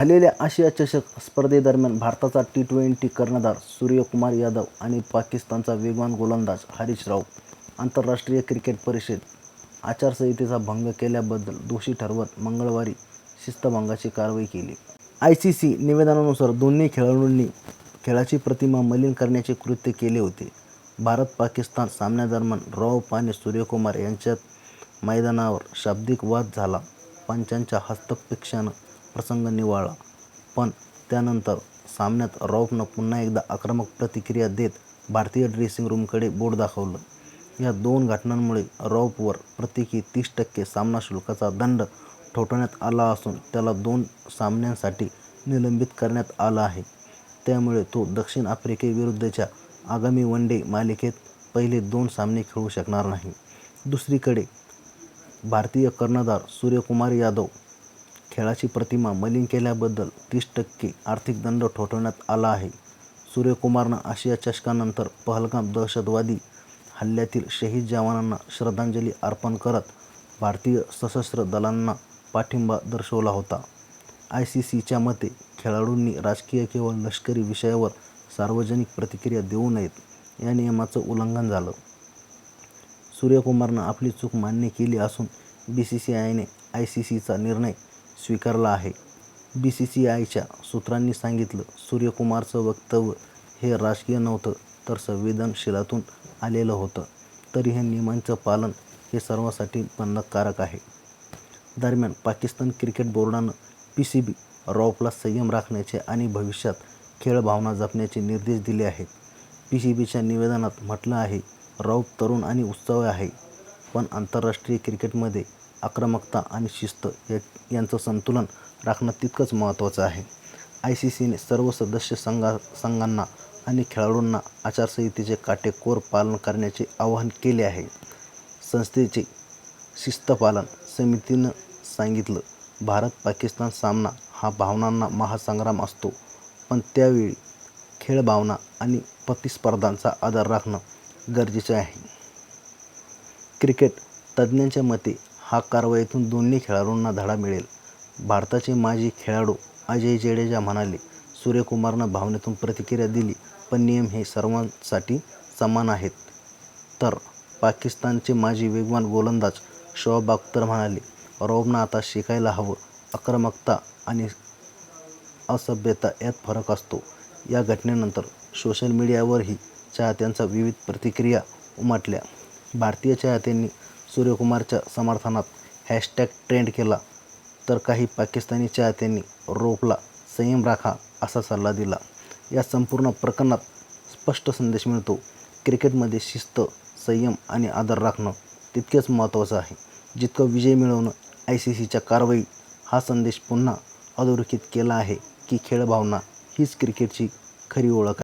झालेल्या आशिया चषक स्पर्धेदरम्यान भारताचा टी ट्वेंटी कर्णधार सूर्यकुमार यादव आणि पाकिस्तानचा वेगवान गोलंदाज हरीश राऊत आंतरराष्ट्रीय क्रिकेट परिषद आचारसंहितेचा भंग केल्याबद्दल दोषी ठरवत मंगळवारी शिस्तभंगाची कारवाई केली. आय सी सी निवेदनानुसार दोन्ही खेळाडूंनी खेळाची प्रतिमा मलिन करण्याचे कृत्य केले होते. भारत पाकिस्तान सामन्यादरम्यान रौफ आणि सूर्यकुमार यांच्यात मैदानावर शाब्दिक वाद झाला. पंचांच्या हस्तक्षेपानं प्रसंग निवळला पण त्यानंतर सामन्यात रॉफनं पुन्हा एकदा आक्रमक प्रतिक्रिया देत भारतीय ड्रेसिंग रूमकडे बोट दाखवलं. या दोन घटनांमुळे रॉफवर प्रत्येकी तीस टक्के सामना शुल्काचा दंड ठोठावण्यात आला असून त्याला दोन सामन्यांसाठी निलंबित करण्यात आलं आहे. त्यामुळे तो दक्षिण आफ्रिकेविरुद्धच्या आगामी वन डे मालिकेत पहिले दोन सामने खेळू शकणार नाही. दुसरीकडे भारतीय कर्णधार सूर्यकुमार यादव खेळाची प्रतिमा मलिन केल्याबद्दल तीस टक्के आर्थिक दंड ठोठवण्यात आला आहे. सूर्यकुमारनं आशिया चषकानंतर पहलगाम दहशतवादी हल्ल्यातील शहीद जवानांना श्रद्धांजली अर्पण करत भारतीय सशस्त्र दलांना पाठिंबा दर्शवला होता. आय सी सीच्या मते खेळाडूंनी राजकीय किंवा लष्करी विषयावर सार्वजनिक प्रतिक्रिया देऊ नयेत या नियमाचं उल्लंघन झालं. सूर्यकुमारनं आपली चूक मान्य केली असून बी सी सी आयने आय सी सीचा निर्णय स्वीकारला आहे. बी सी सी आयच्या सूत्रांनी सांगितलं सूर्यकुमारचं वक्तव्य हे राजकीय नव्हतं तर संवेदनशीलातून आलेलं होतं. तरी हे नियमांचं पालन हे सर्वांसाठी बंधनकारक आहे. दरम्यान पाकिस्तान क्रिकेट बोर्डानं पी सी बी रॉफला संयम राखण्याचे आणि भविष्यात खेळ भावना जपण्याचे निर्देश दिले आहेत. पी सी बीच्या निवेदनात म्हटलं आहे रौफ तरुण आणि उत्सव आहे पण आंतरराष्ट्रीय क्रिकेटमध्ये आक्रमकता आणि शिस्त या यांचं संतुलन राखणं तितकंच महत्त्वाचं आहे. आय सी सीने सर्व सदस्य संघा संघांना आणि खेळाडूंना आचारसंहितेचे काटेकोर पालन करण्याचे आवाहन केले आहे. संस्थेचे शिस्तपालन समितीनं सांगितलं भारत पाकिस्तान सामना हा भावनांना महासंग्राम असतो पण त्यावेळी खेळ भावना आणि प्रतिस्पर्धांचा आधार राखणं गरजेचे आहे. क्रिकेट तज्ज्ञांच्या मते हा कारवाईतून दोन्ही खेळाडूंना धडा मिळेल. भारताचे माजी खेळाडू अजय जडेजा म्हणाले सूर्यकुमारनं भावनेतून प्रतिक्रिया दिली पण नियम हे सर्वांसाठी समान आहेत तर पाकिस्तानचे माजी वेगवान गोलंदाज शोएब अख्तर म्हणाले रौफनं आता शिकायला हवं. आक्रमकता आणि असभ्यता यात फरक असतो. या घटनेनंतर सोशल मीडियावरही चाहत्यांचा विविध प्रतिक्रिया उमटल्या. भारतीय चाहत्यांनी सूर्यकुमारच्या समर्थनात हॅशटॅग ट्रेंड केला तर काही पाकिस्तानी चाहत्यांनी रोपला संयम राखा असा सल्ला दिला. या संपूर्ण प्रकरणात स्पष्ट संदेश मिळतो. क्रिकेटमध्ये शिस्त संयम आणि आदर राखणं तितकेच महत्त्वाचं आहे. जितकं विजय मिळवणं आय सी सीच्या कारवाई हा संदेश पुन्हा अधोरेखित केला आहे की खेळभावना हीच क्रिकेटची खरी ओळख आहे.